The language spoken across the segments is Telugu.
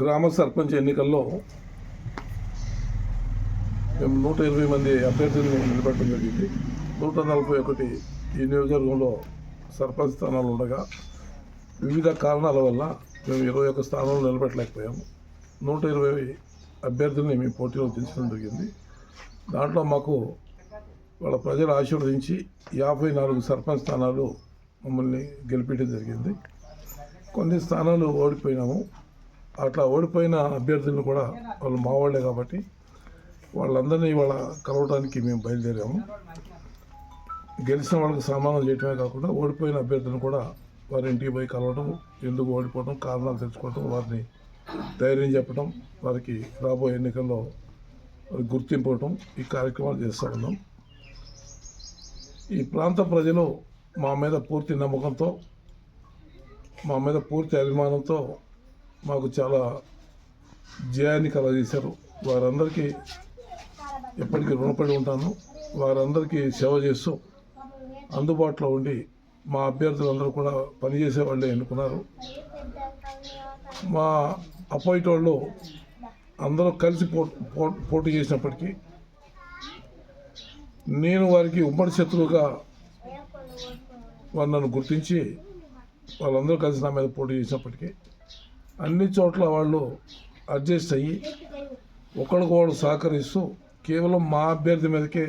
గ్రామ సర్పంచ్ ఎన్నికల్లో మేము నూట ఇరవై మంది అభ్యర్థులను నిలబెట్టడం జరిగింది. నూట నలభై ఒకటి ఈ నియోజకవర్గంలో సర్పంచ్ స్థానాలు ఉండగా వివిధ కారణాల వల్ల మేము ఇరవై ఒక్క స్థానంలో నిలబెట్టలేకపోయాము. నూట ఇరవై అభ్యర్థుల్ని మేము పోటీలో దించడం జరిగింది. దాంట్లో మాకు వాళ్ళ ప్రజలు ఆశీర్వదించి యాభై నాలుగు సర్పంచ్ స్థానాలు మమ్మల్ని గెలిపించడం జరిగింది. కొన్ని స్థానాలు ఓడిపోయినాము. అట్లా ఓడిపోయిన అభ్యర్థులను కూడా వాళ్ళు మావాళ్ళే కాబట్టి వాళ్ళందరినీ వాళ్ళ కలవడానికి మేము బయలుదేరాము. గెలిచిన వాళ్ళకి సన్మానం చేయటమే కాకుండా ఓడిపోయిన అభ్యర్థులను కూడా వారి ఇంటికి పోయి కలవడం ఎందుకు ఓడిపోవడం కారణాలు తెలుసుకోవడం వారిని ధైర్యం చెప్పడం వారికి రాబోయే ఎన్నికల్లో వారికి గుర్తింపు ఇవ్వడం ఈ కార్యక్రమాలు చేస్తూ ఉన్నాం. ఈ ప్రాంత ప్రజలు మా మీద పూర్తి నమ్మకంతో మా మీద పూర్తి అభిమానంతో మాకు చాలా జయాన్ని కలగజేశారు. వారందరికీ ఎప్పటికీ రుణపడి ఉంటాను. వారందరికీ సేవ చేస్తూ అందుబాటులో ఉండి మా అభ్యర్థులందరూ కూడా పనిచేసే వాళ్ళే ఎన్నుకున్నారు మా అపోయిట్ వాళ్ళు అందరూ కలిసి పో పో- పోటీ చేసినప్పటికీ నేను వారికి ఉమ్మడి శత్రువుగా వారు నన్ను గుర్తించి వాళ్ళందరూ కలిసి నా మీద పోటీ చేసినప్పటికీ అన్ని చోట్ల వాళ్ళు అడ్జస్ట్ అయ్యి ఒకరికొకరు సహకరిస్తూ కేవలం మా అభ్యర్థి మీదకే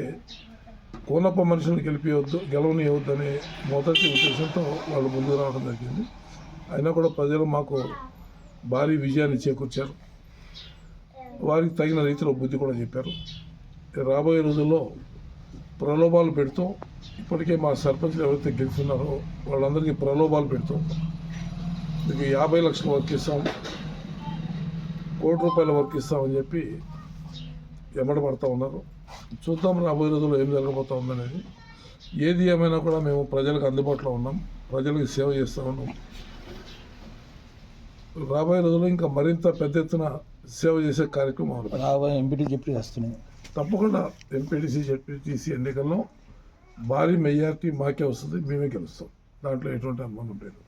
కోనప్ప మనుషులను గెలిపియవద్దు గెలవనియవద్దు అనే మొదటి ఉద్దేశంతో వాళ్ళు ముందుకు రావడం జరిగింది. అయినా కూడా ప్రజలు మాకు భారీ విజయాన్ని చేకూర్చారు. వారికి తగిన రీతిలో బుద్ధి కూడా చెప్పారు. రాబోయే రోజుల్లో ప్రలోభాలు పెడుతూ ఇప్పటికే మా సర్పంచ్లు ఎవరైతే గెలుస్తున్నారో వాళ్ళందరికీ ప్రలోభాలు పెడుతూ మీకు యాభై లక్షల వర్క్ ఇస్తాం. కోటి రూపాయల వర్క్ ఇస్తామని చెప్పి ఎమ్మడ పడతా ఉన్నారు. చూద్దాం రాబోయే రోజుల్లో ఏం జరగబోతా ఉందనేది. ఏది ఏమైనా కూడా మేము ప్రజలకు అందుబాటులో ఉన్నాం. ప్రజలకు సేవ చేస్తూ ఉన్నాం. రాబోయే రోజుల్లో ఇంకా మరింత పెద్ద ఎత్తున సేవ చేసే కార్యక్రమం. రాబోయే ఎంపీటీ చెప్పి వస్తున్నాయి తప్పకుండా ఎంపీటీసీ జెడ్పీటీసీ ఎన్నికల్లో భారీ మెజార్టీ మాకే వస్తుంది. మేమే గెలుస్తాం. దాంట్లో ఎటువంటి అనుమానం లేదు.